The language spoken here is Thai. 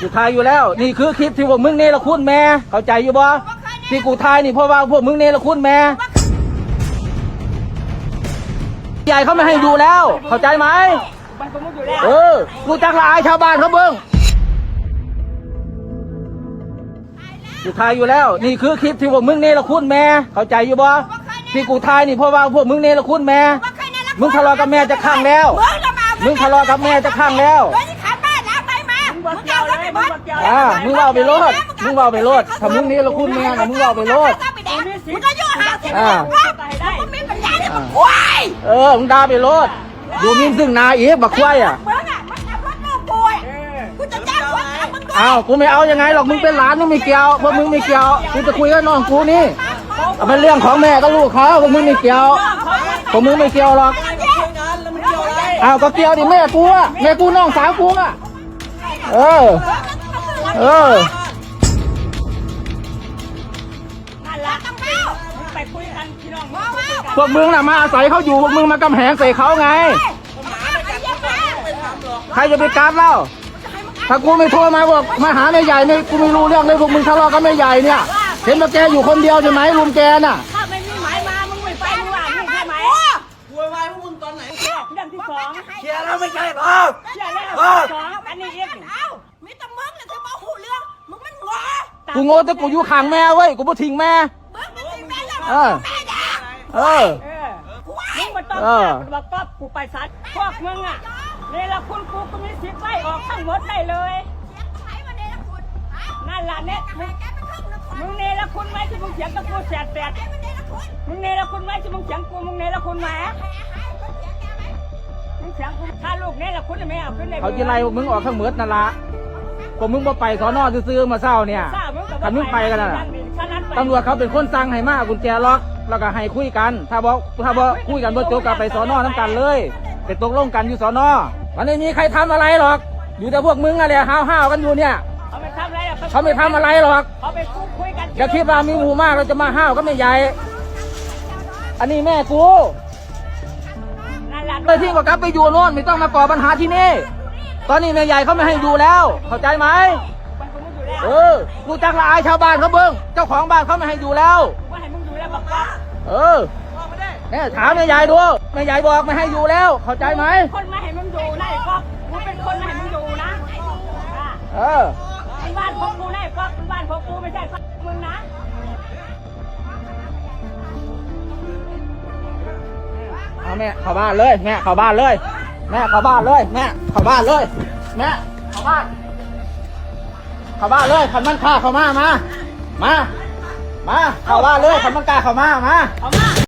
กูทายอยู่แล้ว นี่คือคลิปที่พวกมึงเนรคุณแม่ เข้าใจอยู่บ่ที่กูทายนี่เพราะว่าพวกมึงเนรคุณแม่ใหญ่เขาไม่ให้ดูแล้ว เข้าใจไหมเออกูจักละอายชาวบ้านเขาเบิ้งกูทายอยู่แล้ว นี่คือคลิปที่พวกมึงเนรคุณแม่ เข้าใจอยู่บ่ที่กูทายนี่เพราะว่าพวกมึงเนรคุณแม่ มึงทะเลาะกับแม่จะข้างแล้ว มึงทะเลาะกับแม่จะข้างแล้วมึงขาดบ้านแล้วไปมามึง บอกเกี่ยวเลยมึงบอกเกี่ยวอ่ามึงเอาไปโลดมึงเอาไปโลดถ้ามึงเนรคุณแม่นะมึงเอาไปโลดมึงก็ยุ่งหาสิมึงมึงมีปัญญาเนี่ยมึงควายเออมึงด่าไปโลดดูมินซึ่งนาอีกบักควายอะอ้าวยอ้าวกูไม่เอายังไงหรอกมึงเป็นหลานมึงไม่เกี่ยวเพราะมึงไม่เกี่ยวกูจะคุยกับน้องกูนี่เป็นเรื่องของแม่กับลูกเขาพวกมึงไม่เกี่ยวพวกมึงไม่เกี่ยวหรอกอ้าวก็เกี่ยวดิแม่กูอะแม่กูน้องสาวกูอะ เออ เออ นั่นละมึงไปคุยกันพี่น้องมึงคุยกันพวกมึงน่ะมาอาศัยเขาอยู่พวกมึงมากำแหงใส่เขาไง ใครจะไปการเล่า ถ้ากูไม่โทรมาบอกมาหาแม่ใหญ่เนี่ยกูไม่รู้เรื่องเลยพวกมึงทะเลาะกับแม่ใหญ่เนี่ย เห็นว่าแกอยู่คนเดียวใช่ไหมลุงแกน่ะ องเคลียร์แล้วไม่ใช่หรอเชื่อแล้วเรื่องที่สองอันนี้อีกเอ้ามีแต่มึงเนี่ยที่มาหูเรื่องมึงมันงอกูโง่แต่กูอยู่ข้างแม่เว้ยกูบ่ทิ้งแม่มึงมันมีแม่แล้วเออแม่ด่าเออเออมึงมาต้องเออบอกป๊อบกูไปซัดพวกมึงอะนี่ละคุณกูก็มีสิทธิ์ไล่ออกทั้งหมดได้เลยใครมาเนี่ยละคุณนั่นล่ะเนี่ยมึงแกเป็นครึ่งนะคุณมึงเนรคุณไหมที่มึงเถียงกับกูแสดแสดมันเนี่ยละคุณมึงเนรคุณไหมที่มึงเถียงกูมึงเนรคุณไหม มึงเถียงกูถ้าลูกเนรคุณไม่เอาขึ้นในเขาจะไล่พวกมึงออกข้างเหมือดนั่นละพวกมึงบ่ไปสอนอซื้อๆมาเศร้าเนี่ยทราบมึงกับคันมึงไปกันน่ะขนาดไปตำรวจเขาเป็นคนสั่งให้มากุญแจล็อกแล้วก็ให้คุยกัน ถ้าบอกถ้าบอกคุยกันบ่จบก็ไปสอนอน้ำกันเลยไปตกลงกันอยู่สอนอมันไม่มีใครทำอะไรหรอก อยู่แต่พวกมึงอะไรห้าวๆกันอยู่เนี่ยเขาไม่ทำอะไรหรอกเขาไม่ทำอะไรหรอกเขาไปพูดคุยกันอย่าคิดว่ามีหมู่มากเราจะมาห้าวก็ไม่ใหญ่ อันนี้แม่กู นั่นแหละเลยที่ว่ากลับไปอยู่โน่นไม่ต้องมาก่อปัญหาที่นี่ ตอนนี้แม่ใหญ่เขาไม่ให้อยู่แล้ว เข้าใจไหมมันก็มึงอยู่แล้วเออกูจักละอายชาวบ้านเขาเบิ้งเจ้าของบ้านเขาไม่ให้อยู่แล้วว่าให้มึงอยู่แล้วบอกว่าเออเนี่ยถามแม่ใหญ่ดูแม่ใหญ่บอกไม่ให้อยู่แล้ว เข้าใจไหมคนมาให้มึงอยู่นะไอ้ก๊อกกูเป็นคนมาให้มึงอยู่นะอะเออเป็นบ้านของกูนะไอ้ก๊อกเป็นบ้านของกูไม่ใช่ของมึงนะ เอาแม่เข้าบ้านเลย แม่เข้าบ้านเลย แม่เข้าบ้านเลย แม่เข้าบ้านเลย แม่เข้าบ้าน เข้าบ้านเลยขันมันข้าเข้ามา มา มา มา เข้าบ้านเลยขันมันกล้าเข้ามา มาเอามา